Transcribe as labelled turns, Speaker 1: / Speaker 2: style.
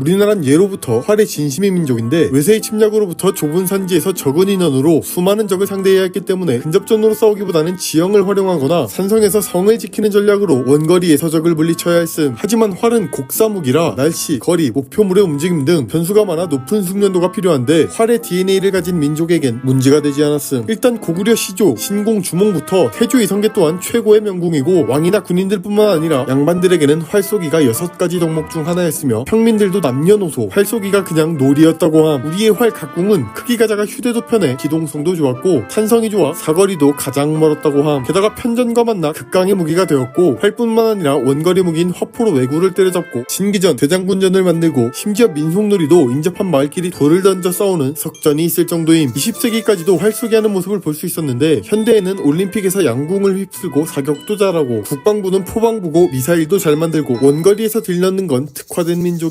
Speaker 1: 우리나라는 예로부터 활의 진심인 민족인데 외세의 침략으로부터 좁은 산지에서 적은 인원으로 수많은 적을 상대해야 했기 때문에 근접전으로 싸우기보다는 지형을 활용하거나 산성에서 성을 지키는 전략으로 원거리에서 적을 물리쳐야 했음. 하지만 활은 곡사무기라 날씨, 거리, 목표물의 움직임 등 변수가 많아 높은 숙련도가 필요한데 활의 DNA를 가진 민족에겐 문제가 되지 않았음. 일단 고구려 시조, 신공 주몽부터 태조 이성계 또한 최고의 명궁이고 왕이나 군인들뿐만 아니라 양반들에게는 활쏘기가 여섯 가지 덕목 중 하나였으며 평민들도 남녀노소 활쏘기가 그냥 놀이였다고 함. 우리의 활 각궁은 크기가 작아 휴대도 편해 기동성도 좋았고 탄성이 좋아 사거리도 가장 멀었다고 함. 게다가 편전과 만나 극강의 무기가 되었고 활뿐만 아니라 원거리 무기인 화포로 왜구를 때려잡고 진기전, 대장군전을 만들고 심지어 민속놀이도 인접한 마을끼리 돌을 던져 싸우는 석전이 있을 정도임. 20세기까지도 활쏘기하는 모습을 볼 수 있었는데 현대에는 올림픽에서 양궁을 휩쓸고 사격도 잘하고 국방부는 포방부고 미사일도 잘 만들고 원거리에서 들넣는 건 특화된 민족임.